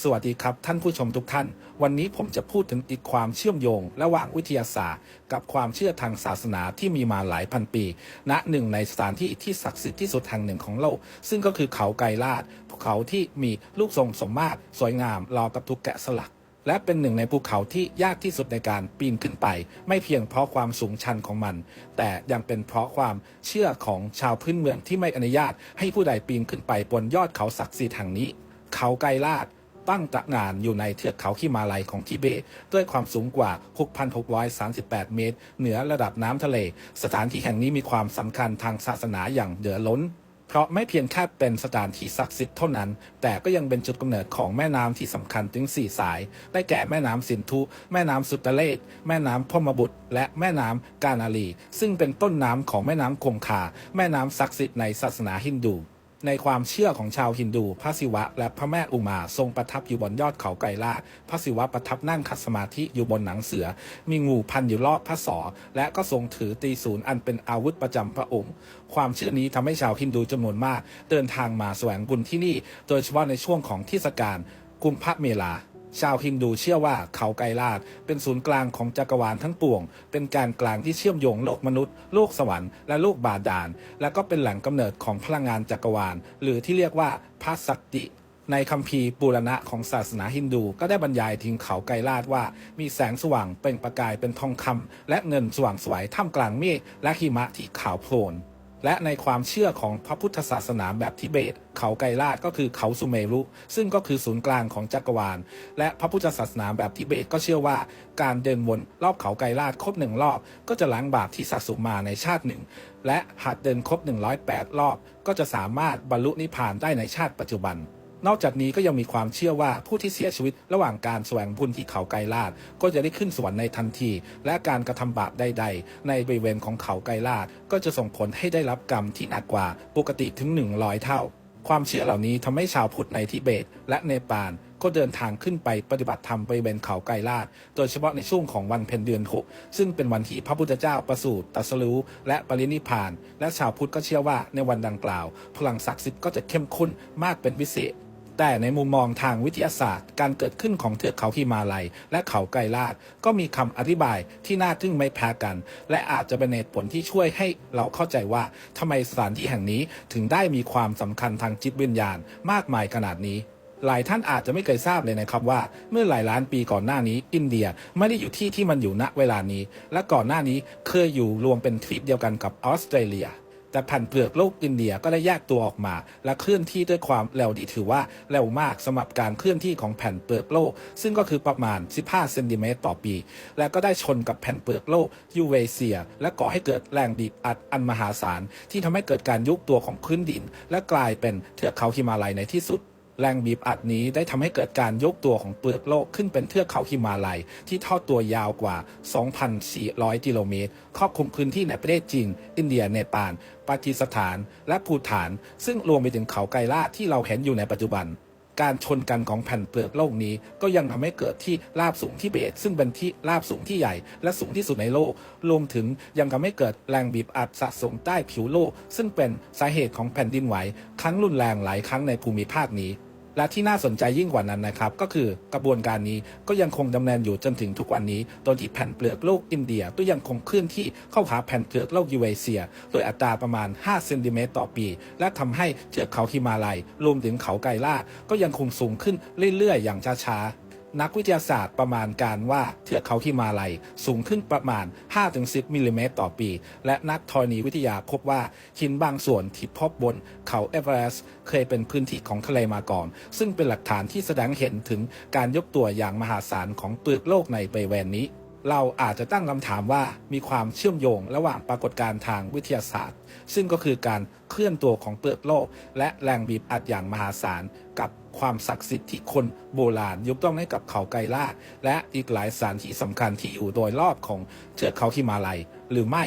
สวัสดีครับท่านผู้ชมทุกท่าน วันนี้ผมจะพูดถึงอีกความเชื่อมโยง ระหว่างวิทยาศาสตร์ กับความเชื่อทางศาสนาที่มีมาหลายพันปี ณหนึ่งในสถานที่ที่ศักดิ์สิทธิ์ที่สุดแห่งหนึ่งของโลก ซึ่งก็คือเขาไกรลาดภูเขาที่มีลูกทรงสมมาตรสวยงามราวกับถูกแกะสลัก และเป็นหนึ่งในภูเขาที่ยากที่สุดในการปีนขึ้นไป ไม่เพียงเพราะความสูงชันของมัน แต่ยังเป็นเพราะความเชื่อของชาวพื้นเมืองที่ไม่อนุญาต ให้ผู้ใดปีนขึ้นไปบนยอดเขาศักดิ์สิทธิ์แห่งนี้ เขาไกรลาด ตั้งตระหง่านอยู่ในเทือกเขาฮิมาลัยของทิเบตด้วยความสูงกว่า 6,638 เมตร เหนือระดับน้ำทะเล สถานที่แห่งนี้มีความสำคัญทางศาสนาอย่างเหลือล้นเพราะไม่เพียงแค่เป็นสถานที่ศักดิ์สิทธิ์เท่านั้น แต่ก็ยังเป็นจุดกำเนิดของแม่น้ำที่สำคัญถึง 4 สาย ได้แก่แม่น้ำสินธุ แม่น้ำสุตเลศแม่น้ำพมบุตร และแม่น้ำกานาลี ซึ่งเป็นต้นน้ำของแม่น้ำคงคา แม่น้ำศักดิ์สิทธิ์ในศาสนาฮินดู ในความเชื่อของชาวฮินดูพระศิวะ และพระแม่อุมาทรงประทับอยู่บนยอดเขาไกรลาพระศิวะประทับนั่งคัดสมาธิอยู่บนหนังเสือ มีงูพันอยู่รอบพระศอและก็ทรงถือตีศูนย์อันเป็นอาวุธประจำพระองค์ ความเชื่อนี้ทำให้ชาวฮินดูจำนวนมาก เดินทางมาแสวงบุญที่นี่ โดยเฉพาะในช่วงของเทศกาลกุมภเมลา ชาวฮินดูเชื่อว่าเขาไกรลาดเป็นศูนย์กลางของจักรวาลทั้งปวง เป็นการกลางที่เชื่อมโยงโลกมนุษย์ โลกสวรรค์และโลกบาดาล และก็เป็นแหล่งกำเนิดของพลังงานจักรวาล หรือที่เรียกว่าพระสักติในคัมภีร์บูรณะของศาสนาฮินดูก็ได้บรรยายถึงเขาไกรลาดว่า มีแสงสว่างเปล่งประกายเป็นทองคำและเงินสว่างสวยท่ามกลางเมฆและหิมะที่ขาวโพลน และในความเชื่อของพระพุทธศาสนาแบบทิเบต เขาไกรลาดก็คือเขาสุเมรุ ซึ่งก็คือศูนย์กลางของจักรวาล และพระพุทธศาสนาแบบทิเบตก็เชื่อว่า การเดินวนรอบเขาไกรลาดครบหนึ่งรอบ ก็จะล้างบาปที่สะสมมาในชาติหนึ่ง และหากเดินครบ 108 รอบ ก็จะสามารถบรรลุนิพพานได้ในชาติปัจจุบัน นอกจากนี้ก็ยังมีความเชื่อว่าผู้ที่เสียชีวิตระหว่างการแสวงบุญที่เขาไกรลาด ก็จะได้ขึ้นสวรรค์ในทันที และการกระทำบาปใด ๆ ในบริเวณของเขาไกรลาด ก็จะส่งผลให้ได้รับกรรมที่หนักกว่าปกติถึง 100 เท่า ความเชื่อเหล่านี้ทำให้ชาวพุทธในทิเบต และเนปาลก็เดินทางขึ้นไปปฏิบัติธรรมบริเวณเขาไกรลาด โดยเฉพาะในช่วงของวันเพ็ญเดือนหกซึ่งเป็นวันที่พระพุทธเจ้าประสูติตรัสรู้และปรินิพาน และชาวพุทธก็เชื่อว่าในวันดังกล่าว พลังศักดิ์สิทธิ์ก็จะเข้มข้นมากเป็นพิเศษ แต่ในมุมมองทางวิทยาศาสตร์ การเกิดขึ้นของเทือกเขาฮิมาลัย และเขาไกรลาดก็มีคำอธิบายที่น่าทึ่งไม่แพ้กัน และอาจจะเป็นเหตุผลที่ช่วยให้เราเข้าใจว่าทำไมสถานที่แห่งนี้ถึงได้มีความสำคัญทางจิตวิญญาณ มากมายขนาดนี้หลายท่านอาจจะไม่เคยทราบเลยนะครับว่า เมื่อหลายล้านปีก่อนหน้านี้ อินเดียไม่ได้อยู่ที่ที่มันอยู่ณเวลานี้ และก่อนหน้านี้เคยอยู่รวมเป็นทริปเดียวกันกับออสเตรเลีย แต่แผ่นเปลือกโลกอินเดียก็ได้แยกตัวออกมา และเคลื่อนที่ด้วยความเร็วที่ถือว่าเร็วมากสำหรับการเคลื่อนที่ของแผ่นเปลือกโลก ซึ่งก็คือประมาณ 15 เซนติเมตรต่อปี และก็ได้ชนกับแผ่นเปลือกโลกยูเรเซีย และก่อให้เกิดแรงบีบอัดอันมหาศาลที่ทำให้เกิดการยุบตัวของพื้นดิน และกลายเป็นเทือกเขาฮิมาลัยในที่สุด แรงบีบอัดนี้ได้ทำให้เกิดการยกตัวของเปลือกโลกขึ้นเป็นเทือกเขาฮิมาลัย ที่ทอดตัวยาวกว่า 2,400 กิโลเมตร ครอบคลุมพื้นที่ในประเทศจีน อินเดีย เนปาล ปากีสถาน และภูฐาน ซึ่งรวมไปถึงเขาไกรลาที่เราเห็นอยู่ในปัจจุบันการชนกันของแผ่นเปลือกโลกนี้ก็ยังทำให้เกิดที่ราบสูงที่เบตซึ่งเป็นที่ราบสูงที่ใหญ่ และสูงที่สุดในโลก รวมถึงยังทำให้เกิดแรงบีบอัดสะสมใต้ผิวโลก ซึ่งเป็นสาเหตุของแผ่นดินไหว ครั้งรุนแรงหลายครั้งในภูมิภาคนี้ และที่น่าสนใจยิ่งกว่านั้นนะครับ ก็คือกระบวนการนี้ก็ยังคงดำเนินอยู่จนถึงทุกวันนี้ โดยที่แผ่นเปลือกโลกอินเดียก็ยังคงเคลื่อนที่เข้าหาแผ่นเปลือกโลกยูเรเซีย โดยอัตราประมาณ 5 เซนติเมตรต่อปี และทำให้เทือกเขาฮิมาลัยรวมถึงเขาไกรลาก็ยังคงสูงขึ้นเรื่อยๆ อย่างช้าๆ นักวิทยาศาสตร์ประมาณการว่าเทือกเขาฮิมาลัยสูงขึ้นประมาณ 5-10มิลลิเมตรต่อปี และนักธรณีวิทยาพบว่าหินบางส่วนที่พบบนเขาเอเวอเรสต์เคยเป็นพื้นที่ของทะเลมาก่อน ซึ่งเป็นหลักฐานที่แสดงเห็นถึงการยกตัวอย่างมหาศาลของเปลือกโลกในบริเวณนี้เราอาจจะตั้งคำถามว่ามีความเชื่อมโยงระหว่างปรากฏการณ์ทางวิทยาศาสตร์ ซึ่งก็คือการเคลื่อนตัวของเปลือกโลก และแรงบีบอัดอย่างมหาศาล กับความศักดิ์สิทธิ์ที่คนโบราณ ยกต้องให้กับเขาไกรลาดและอีกหลายสถานที่สำคัญที่อยู่โดยรอบของเทือกเขาฮิมาลัย หรือไม่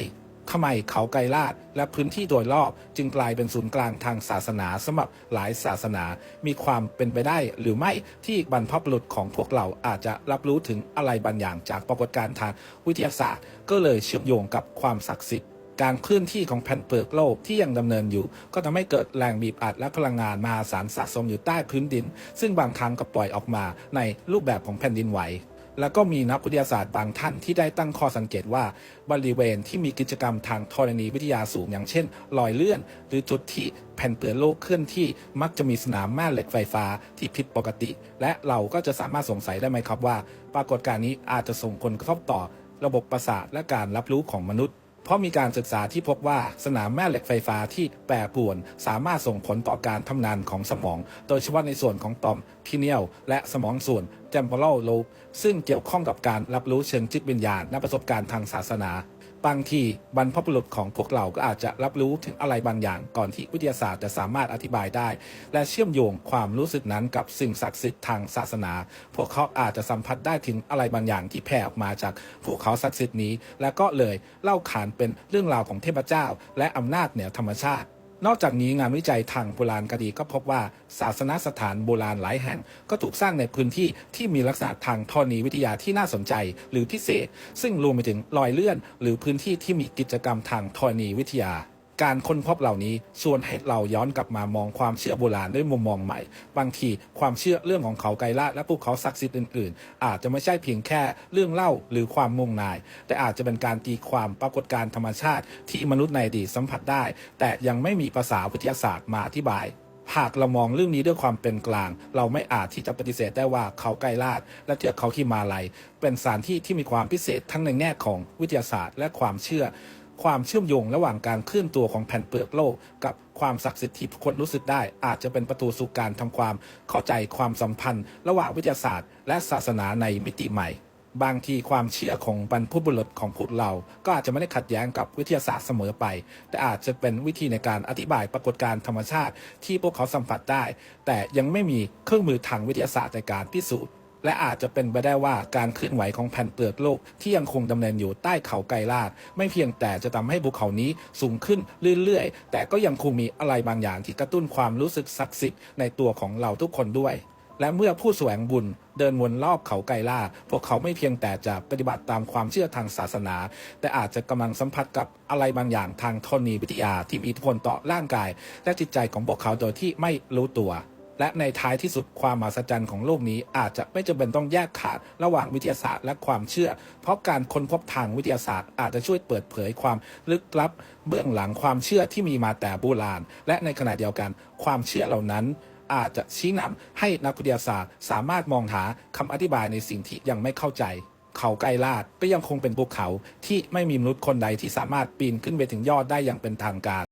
ทำไมเขาไกรลาดและพื้นที่โดยรอบจึงกลายเป็นศูนย์กลางทางศาสนาสำหรับหลายศาสนา มีความเป็นไปได้หรือไม่ที่บรรพบุรุษของพวกเราอาจจะรับรู้ถึงอะไรบางอย่างจากปรากฏการณ์ทางวิทยาศาสตร์ ก็เลยเชื่อมโยงกับความศักดิ์สิทธิ์ การเคลื่อนที่ของแผ่นเปลือกโลกที่ยังดำเนินอยู่ ก็ทำให้เกิดแรงบีบอัดและพลังงานมหาศาลสะสมอยู่ใต้พื้นดิน ซึ่งบางครั้งก็ปล่อยออกมาในรูปแบบของแผ่นดินไหวแล้วก็มีนักวิทยาศาสตร์บางท่านที่ได้ตั้งข้อสังเกตว่าบริเวณที่มีกิจกรรมทางธรณีวิทยาสูงอย่างเช่นรอยเลื่อน หรือจุดที่แผ่นเปลือกโลกเคลื่อนที่มักจะมีสนามแม่เหล็กไฟฟ้าที่ผิดปกติ และเราก็จะสามารถสงสัยได้ไหมครับว่า ปรากฏการณ์นี้อาจจะส่งผลกระทบต่อ ระบบประสาทและการรับรู้ของมนุษย์ เพราะมีการศึกษาที่พบว่าสนามแม่เหล็กไฟฟ้าที่แปรปรวน สามารถส่งผลต่อการทำงานของสมอง โดยเฉพาะในส่วนของต่อมพีเนียลและสมองส่วน temporal lobe ซึ่งเกี่ยวข้องกับการรับรู้เชิงจิตวิญญาณและประสบการณ์ทางศาสนา บางทีบรรพบุรุษของพวกเราก็อาจจะรับรู้ถึงอะไรบางอย่างก่อนที่วิทยาศาสตร์จะสามารถอธิบายได้ และเชื่อมโยงความรู้สึกนั้นกับสิ่งศักดิ์สิทธิ์ทางศาสนา พวกเขาอาจจะสัมผัสได้ถึงอะไรบางอย่างที่แผ่ออกมาจากพวกเขาศักดิ์สิทธิ์นี้ และก็เลยเล่าขานเป็นเรื่องราวของเทพเจ้า และอำนาจเหนือธรรมชาติ นอกจากนี้งานวิจัยทางโบราณคดีก็พบว่าศาสนสถานโบราณหลายแห่ง ก็ถูกสร้างในพื้นที่ที่มีลักษณะทางธรณีวิทยาที่น่าสนใจหรือพิเศษ ซึ่งรวมไปถึงรอยเลื่อน หรือพื้นที่ที่มีกิจกรรมทางธรณีวิทยา การค้นพบเหล่านี้ชวนให้เราย้อนกลับมามองความเชื่อโบราณด้วยมุมมองใหม่ บางทีความเชื่อเรื่องของเขาไกรลาดและภูเขาศักดิ์สิทธิ์อื่นๆ อาจจะไม่ใช่เพียงแค่เรื่องเล่าหรือความงมงนาย แต่อาจจะเป็นการตีความปรากฏการณ์ธรรมชาติ ที่มนุษย์ในอดีตสัมผัสได้ แต่ยังไม่มีภาษาวิทยาศาสตร์มาอธิบายหากเรามองเรื่องนี้ด้วยความเป็นกลาง เราไม่อาจที่จะปฏิเสธได้ว่าเขาไกรลาด และเทือกเขาฮิมาลัยเป็นสถานที่ที่มีความพิเศษทั้งในแง่ของวิทยาศาสตร์และความเชื่อ ความเชื่อมโยงระหว่างการเคลื่อนตัวของแผ่นเปลือกโลก กับความศักดิ์สิทธิ์ที่คนรู้สึกได้ อาจจะเป็นประตูสู่การทำความเข้าใจความสัมพันธ์ ระหว่างวิทยาศาสตร์ และศาสนาในมิติใหม่ บางทีความเชื่อของบรรพบุรุษของพวกเรา ก็อาจจะไม่ได้ขัดแย้งกับวิทยาศาสตร์เสมอไป แต่อาจจะเป็นวิธีในการอธิบายปรากฏการณ์ธรรมชาติที่พวกเขาสัมผัสได้ แต่ยังไม่มีเครื่องมือทางวิทยาศาสตร์ในการพิสูจน์ และอาจจะเป็นไปได้ว่าการเคลื่อนไหวของแผ่นเปลือกโลกที่ยังคงดำเนินอยู่ใต้เขาไกรลาด ไม่เพียงแต่จะทำให้ภูเขานี้สูงขึ้นเรื่อยๆ แต่ก็ยังคงมีอะไรบางอย่างที่กระตุ้นความรู้สึกศักดิ์สิทธิ์ในตัวของเราทุกคนด้วย และเมื่อผู้แสวงบุญเดินวนรอบเขาไกรลาดพวกเขาไม่เพียงแต่จะปฏิบัติตามความเชื่อทางศาสนา แต่อาจจะกำลังสัมผัสกับอะไรบางอย่างทางธรณีวิทยาที่มีอิทธิพลต่อร่างกาย และจิตใจของพวกเขาโดยที่ไม่รู้ตัว และในท้ายที่สุดความมหัศจรรย์ของโลกนี้อาจจะไม่จำเป็นต้องแยกขาดระหว่างวิทยาศาสตร์และความเชื่อ เพราะการค้นพบทางวิทยาศาสตร์อาจจะช่วยเปิดเผยความลึกลับ เบื้องหลังความเชื่อที่มีมาแต่โบราณ และในขณะเดียวกัน ความเชื่อเหล่านั้นอาจจะชี้นำให้นักวิทยาศาสตร์ สามารถมองหาคำอธิบายในสิ่งที่ยังไม่เข้าใจ เขาไกรลาดก็ยังคงเป็นภูเขาที่ไม่มีมนุษย์คนใดที่สามารถปีนขึ้นไปถึงยอดได้อย่างเป็นทางการ